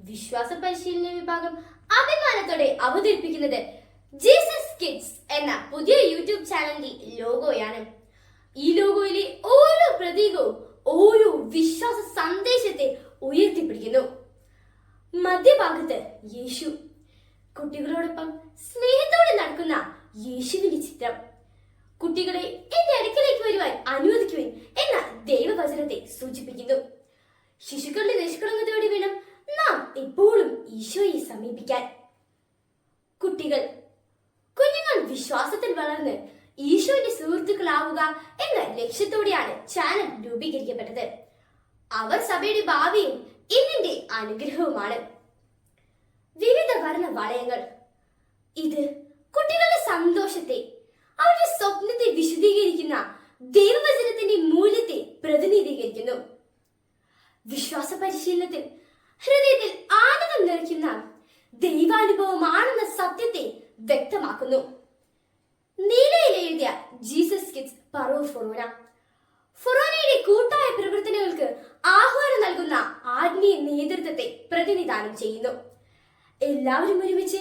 വിശ്വാസ പരിശീലന വിഭാഗം അഭിമാനത്തോടെ അവതരിപ്പിക്കുന്നത് ജീസസ് കിഡ്സ് എന്ന പുതിയ യൂട്യൂബ് ചാനലിന്റെ ലോഗോയാണ്. ഈ ലോഗോയിലെ ഓരോ പ്രതീകവും ഓരോ വിശ്വാസ സന്ദേശത്തെ ഉയർത്തിപ്പിടിക്കുന്നു. മധ്യഭാഗത്ത് യേശു. കുട്ടികളോടൊപ്പം സ്നേഹത്തോടെ നടക്കുന്ന യേശുവിന്റെ ചിത്രം. കുട്ടികളെ എന്റെ അടുക്കലേക്ക് വരുവാൻ അനുവദിക്കുവാൻ എന്ന ദൈവവചനത്തെ സൂചിപ്പിക്കുന്നു. ശിശുക്കളുടെ നിഷ്കളങ്കതയോടെ വേണം നാം എപ്പോഴും ഈശോയെ സമീപിക്കാൻ. കുട്ടികൾ കുഞ്ഞുങ്ങൾ വിശ്വാസത്തിൽ വളർന്ന് ഈശോയുടെ സുഹൃത്തുക്കളാവുക എന്ന ലക്ഷ്യത്തോടെയാണ് ചാനൽ രൂപീകരിക്കപ്പെട്ടത്. അവർ സഭയുടെ ഭാവിയും ഇന്നിന്റെ അനുഗ്രഹവുമാണ്. വിവിധ വർണ വളയങ്ങൾ. ഇത് കുട്ടികളുടെ സന്തോഷത്തെ അവരുടെ സ്വപ്നത്തെ വിശദീകരിക്കുന്ന ദൈവവചനത്തിന്റെ മൂല്യത്തെ പ്രതിനിധീകരിക്കുന്നു. വിശ്വാസ പരിശീലനത്തിൽ ഹൃദയത്തിൽ ആനന്ദം ദൈവാനുഭവമാണെന്ന സത്യത്തെ വ്യക്തമാക്കുന്നു. നീലയിൽ എഴുതിയ ജീസസ് കിഡ്സ് പറോ ഫൊറോന. ഫൊറോനയുടെ കൂട്ടായ പ്രവർത്തനങ്ങൾക്ക് ആഹ്വാനം നൽകുന്ന ആത്മീയ നേതൃത്വത്തെ പ്രതിനിധാനം ചെയ്യുന്നു. എല്ലാവരും ഒരുമിച്ച്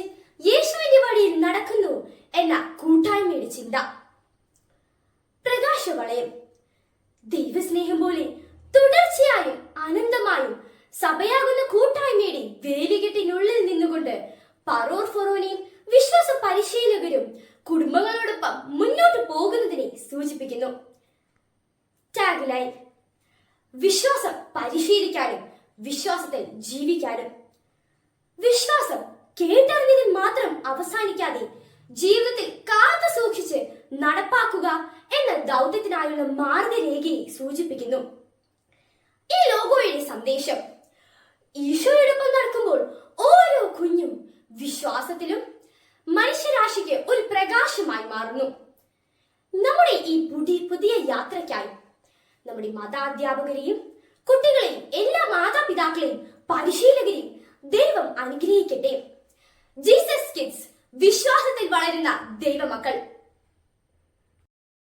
യേശുവിന്റെ വഴിയിൽ നടക്കുന്നു എന്ന കൂട്ടായ്മയുടെ ചിന്ത. പ്രകാശവളയം ദൈവസ്നേഹം പോലെ തുടർച്ചയായും അനന്തമായും സഭയാകുന്ന നിന്നുകൊണ്ട് പറോർ ഫൊറോനയും വിശ്വാസ പരിശീലകരും കുടുംബങ്ങളോടൊപ്പം മുന്നോട്ട് പോകുന്നതിനെ സൂചിപ്പിക്കുന്നു. വിശ്വാസം പരിശീലിക്കാനും വിശ്വാസത്തിൽ ജീവിക്കാനും. വിശ്വാസം കേട്ടറിഞ്ഞതിൽ മാത്രം അവസാനിക്കാതെ ജീവിതത്തിൽ കാത്തു സൂക്ഷിച്ച് നടപ്പാക്കുക എന്ന ദൗത്യത്തിനായുള്ള മാർഗരേഖയെ സൂചിപ്പിക്കുന്നു. ഈ ലോഗോയുടെ സന്ദേശം ഈശോയോടൊപ്പം നടക്കുമ്പോൾ ഓരോ കുഞ്ഞും വിശ്വാസത്തിലും മനുഷ്യരാശിക്ക് ഒരു പ്രകാശമായി മാറുന്നു. നമ്മുടെ ഈ പുതിയ പുതിയ യാത്രയ്ക്കായി നമ്മുടെ മതാധ്യാപകരെയും കുട്ടികളെയും എല്ലാ മാതാപിതാക്കളെയും പരിശീലകരെയും ദൈവം അനുഗ്രഹിക്കട്ടെ. ജീസസ് കിഡ്സ് വിശ്വാസത്തിൽ വളരുന്ന ദൈവമക്കൾ.